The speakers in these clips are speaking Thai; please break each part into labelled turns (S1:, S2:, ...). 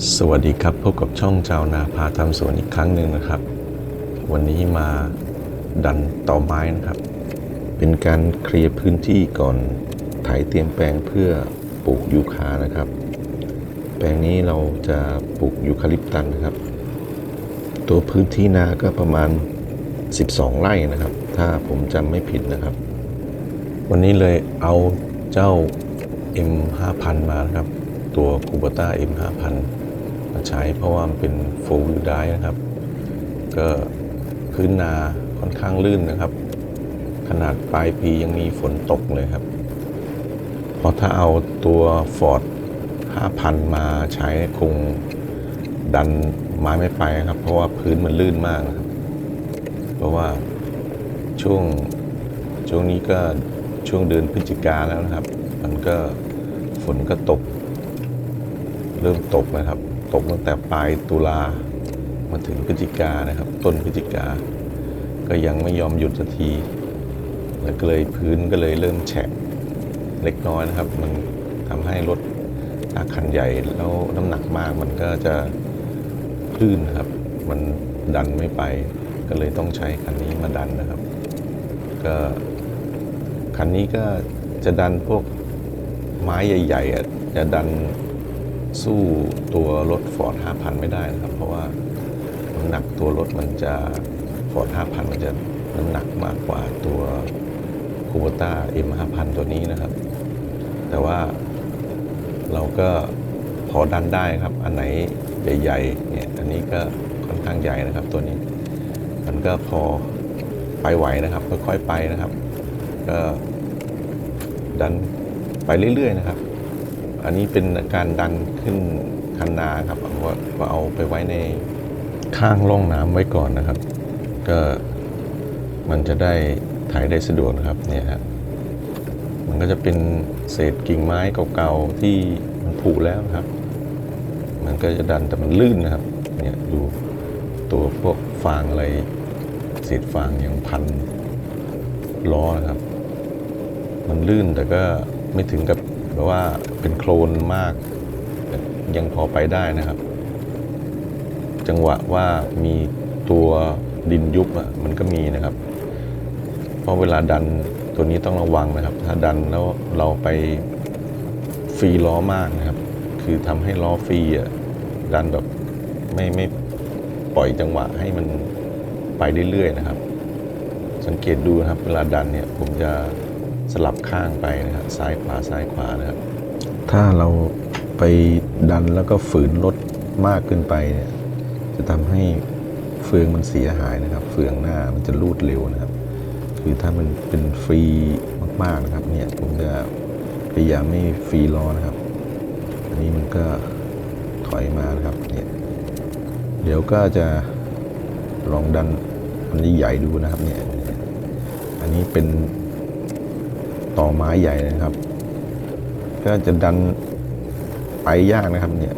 S1: สวัสดีครับพบกับช่องชาวนาพาทำสวนอีกครั้งหนึ่งนะครับ วันนี้มาดันต่อไม้นะครับ เป็นการเคลียร์พื้นที่ก่อนไถเตรียมแปลงเพื่อปลูกยูคานะครับ แปลงนี้เราจะปลูกยูคาลิปตัสนะครับ ตัวพื้นที่นาก็ประมาณ 12 ไร่นะครับ ถ้าผมจำไม่ผิดนะครับ วันนี้เลยเอาเจ้า M5000 มานะครับ ตัว Kubota M5000 มา ใช้เพราะว่ามันเป็น full wheel drive นะครับ ก็พื้นนาค่อนข้างลื่นนะครับ ขนาดปลายปียังมีฝนตกเลยครับเพราะถ้าเอาตัว Ford 5,000 มาใช้คงดันไม้ไม่ไปครับ เพราะว่าพื้นมันลื่นมากนะครับ เพราะว่าช่วงช่วงนี้ก็ช่วงเดือนพฤศจิกาแล้วนะครับ มันก็ฝนก็ตก เริ่มตกนะครับ ตกตั้งแต่ปลายตุลามาถึงพฤศจิกานะครับ ต้นพฤศจิกา ก็ยังไม่ยอมหยุดสักที แล้วก็เลยพื้นก็เลยเริ่มแฉะเล็กน้อยนะครับ มันทำให้รถถ้าคันใหญ่แล้วน้ำหนักมากมันก็จะคลื่นครับ มันดันไม่ไป ก็เลยต้องใช้คันนี้มาดันนะครับ ก็คันนี้ก็จะดันพวกไม้ใหญ่ๆอะจะดัน สู้ตัวรถ Ford 5,000 ไม่ได้นะครับ เพราะว่าน้ำหนักตัวรถมันจะ Ford 5,000 มันจะน้ำหนักมากกว่าตัว Kubota M5000 ตัวนี้นะครับ แต่ว่าเราก็พอดันได้ครับ อันไหนใหญ่ๆเนี่ยอันนี้ก็ค่อนข้างใหญ่นะครับตัวนี้ มันก็พอไปไหวนะครับค่อยๆไปนะครับ ก็ดันไปเรื่อยๆนะครับ อันนี้เป็นการดันขึ้นคันนาครับเอาไว้ก็เอาไปไว้ในข้างร่องน้ำไว้ก่อนนะครับ ก็มันจะได้ถ่ายได้สะดวกนะครับเนี่ยครับมันก็จะเป็นเศษกิ่งไม้เก่าๆที่มันผุแล้วครับ มันก็จะดันแต่มันลื่นนะครับเนี่ยดูตัวพวกฟางอะไรเศษฟางยังพันล้อนะครับ มันลื่นแต่ก็ไม่ถึงกับ แบบว่าเป็นโคลนมาก ยังพอไปได้นะครับ จังหวะว่ามีตัวดินยุบอะมันก็มีนะครับ เพราะเวลาดันตัวนี้ต้องระวังนะครับ ถ้าดันแล้วเราไปฟรีล้อมากนะครับ คือทำให้ล้อฟรีอะดันแบบไม่ไม่ปล่อยจังหวะให้มันไปเรื่อยๆนะครับ สังเกตดูนะครับ เวลาดันเนี่ยผมจะ สลับข้างไปนะครับซ้ายขวาซ้ายขวานะครับ ถ้าเราไปดันแล้วก็ฝืนรถมากเกินไปเนี่ยจะทำให้เฟืองมันเสียหายนะครับ เฟืองหน้ามันจะรูดเร็วนะครับ คือถ้ามันเป็นฟรีมากๆนะครับเนี่ยผมจะพยายามไม่ฟรีล้อนะครับ อันนี้มันก็ถอยมานะครับเนี่ยเดี๋ยวก็จะลองดันมันใหญ่ๆดูนะครับเนี่ยอันนี้เป็น ต่อไม้ใหญ่นะครับ ก็จะดันไปยากนะครับเนี่ย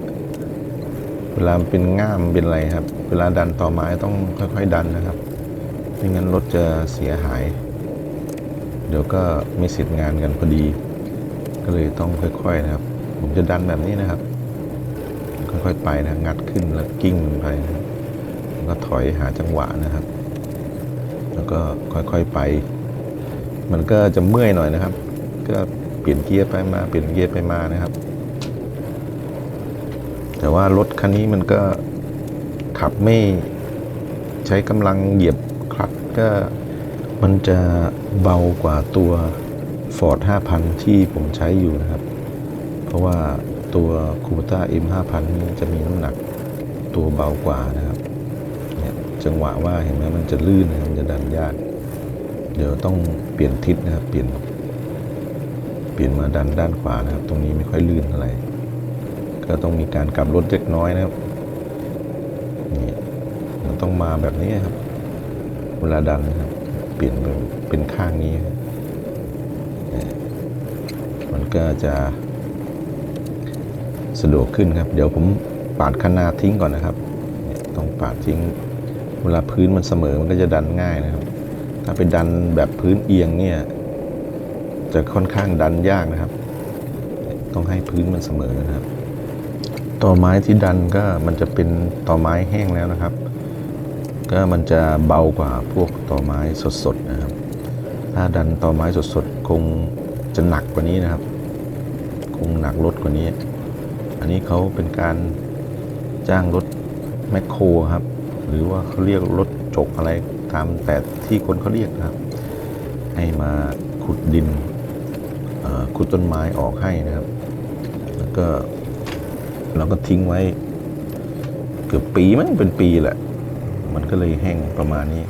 S1: เวลาเป็นง่ามเป็นอะไรครับ เวลาดันต่อไม้ต้องค่อยๆดันนะครับไม่งั้นรถจะเสียหาย เดี๋ยวก็มีสิทธิ์งานกันพอดี ก็เลยต้องค่อยๆนะครับ ผมจะดันแบบนี้นะครับ ค่อยๆไปนะงัดขึ้นแล้วกิ้งไปนะครับแล้วก็ถอยหาจังหวะนะครับ แล้วก็ค่อยๆไป มันก็จะเมื่อยหน่อยนะครับ ก็เปลี่ยนเกียร์ไปมาเปลี่ยนเกียร์ไปมานะครับ แต่ว่ารถคันนี้มันก็ขับไม่ใช้กำลังเหยียบคลัตช์ก็มันจะเบากว่าตัว Ford 5,000 ที่ผมใช้อยู่นะครับ เพราะว่าตัว Kubota M5000 นี่จะมีน้ำหนักตัวเบากว่านะครับ เนี่ยจังหวะว่าเห็นไหมมันจะลื่นนะมันจะดันยาก เดี๋ยวต้องเปลี่ยนทิศนะครับ เปลี่ยน เปลี่ยนมาดันด้านขวานะครับ ตรงนี้ไม่ค่อยลื่นเท่าไหร่ ก็ต้องมีการกลับรถเล็กน้อยนะครับ นี่มันต้องมาแบบนี้ครับ เวลาดันนะครับ เปลี่ยนเป็นเป็นข้างนี้เนี่ยมันก็จะสะดวกขึ้นครับ เดี๋ยวผมปาดคันนาทิ้งก่อนนะครับเนี่ยต้องปาดทิ้ง เวลาพื้นมันเสมอมันก็จะดันง่ายนะครับ ถ้าไปดันแบบพื้นเอียงเนี่ย จะค่อนข้างดันยากนะครับ ต้องให้พื้นมันเสมอนะครับ ต่อไม้ที่ดันก็มันจะเป็นต่อไม้แห้งแล้วนะครับ ก็มันจะเบากว่าพวกต่อไม้สดๆนะครับ ถ้าดันต่อไม้สดๆคงจะหนักกว่านี้นะครับ คงหนักรถกว่านี้ อันนี้เขาเป็นการจ้างรถแมคโครครับ หรือว่าเขาเรียกรถจกอะไร ตามแต่ที่คนเขาเรียกนะครับ ให้มาขุดดินขุดต้นไม้ออกให้นะครับ แล้วก็เราก็ทิ้งไว้ เกือบปีมั้งเป็นปีแหละ มันก็เลยแห้งประมาณนี้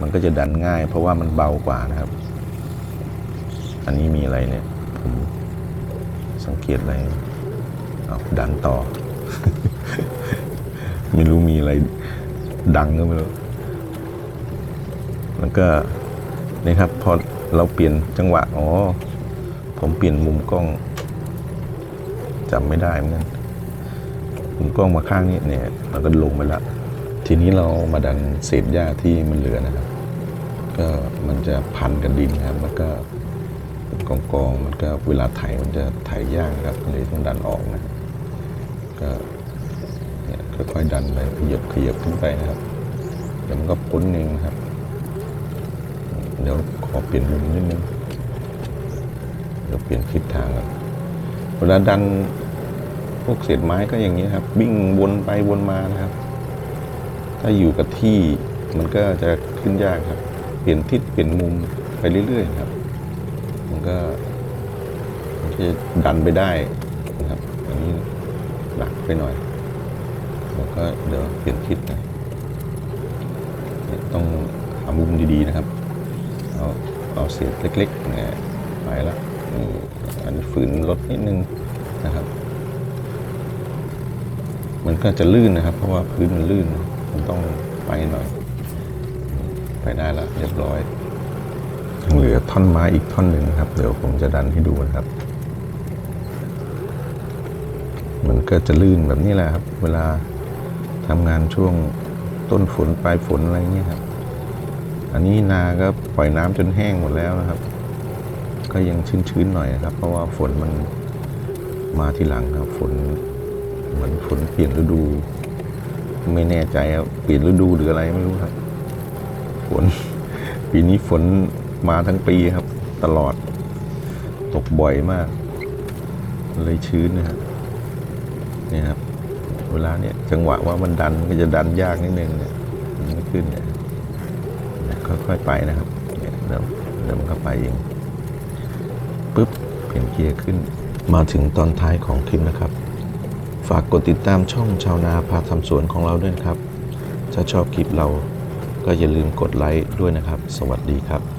S1: มันก็จะดันง่าย เพราะว่ามันเบากว่านะครับ อันนี้มีอะไรเนี่ย ผมสังเกตอะไรเอาดันต่อ ไม่รู้มีอะไรดังก็ไม่รู้ แล้วก็นี่ครับพอเราเปลี่ยนจังหวะอ๋อผมเปลี่ยนมุมกล้องจำไม่ได้เหมือนกันมุมกล้องมาข้างนี้เนี่ยเราก็ลงไปละทีนี้เรามาดันเศษหญ้าที่มันเหลือนะครับ ก็มันจะพันกับดินครับแล้วก็กองกองๆมันก็เวลาไถมันจะไถยากครับเลยต้องดันออกนะก็เนี่ยค่อยๆดันไปขยับขยับขึ้นไปนะครับเดี๋ยวมันก็พ้นเองครับ เดี๋ยวขอเปลี่ยนมุมนิดนึงเดี๋ยวเปลี่ยนทิศทางก่อนเวลาดันพวกเศษไม้ก็อย่างนี้ครับวิ่งวนไปวนมานะครับ ถ้าอยู่กับที่มันก็จะขึ้นยากครับ เปลี่ยนทิศเปลี่ยนมุมไปเรื่อยๆครับ มันก็มันจะดันไปได้นะครับ อันนี้หนักไปหน่อยแล้วก็เดี๋ยวเปลี่ยนทิศนะต้องหามุมดีๆนะครับ เอาเอาเศษเล็กๆนี่ยไปละนี่อันนี้ฝืนลดนิดนึงนะครับ มันก็จะลื่นนะครับ เพราะว่าพื้นมันลื่นมันต้องไปหน่อย ไปได้แล้วเรียบร้อยเหลือท่อนไม้อีกท่อนหนึ่งนะครับ เดี๋ยวผมจะดันให้ดูนะครับ มันก็จะลื่นแบบนี้แหละครับ เวลาทำงานช่วงต้นฝนปลายฝนอะไรเงี้ยครับ อันนี้นาก็ปล่อยน้ำจนแห้งหมดแล้วนะครับ ก็ยังชื้นๆหน่อยนะครับ เพราะว่าฝนมันมาทีหลังครับ ฝนเหมือนฝนเปลี่ยนฤดู ไม่แน่ใจครับเปลี่ยนฤดูหรืออะไรไม่รู้ครับ ฝนปีนี้ฝนมาทั้งปีครับ ตลอด ตกบ่อยมาก เลยชื้นนะครับเนี่ยครับ เวลาเนี่ยจังหวะว่ามันดันมันก็จะดันยากนิดนึงเนี่ยมันไม่ขึ้นเนี่ย ค่อยๆไปนะครับเดี๋ยวเดี๋ยวมันก็ไปเองปุ๊บเปลี่ยนเกียร์ขึ้นมาถึงตอนท้ายของคลิปนะครับ ฝากกดติดตามช่องชาวนาพาทำสวนของเราด้วยครับ ถ้าชอบคลิปเราก็อย่าลืมกดไลค์ด้วยนะครับ สวัสดีครับ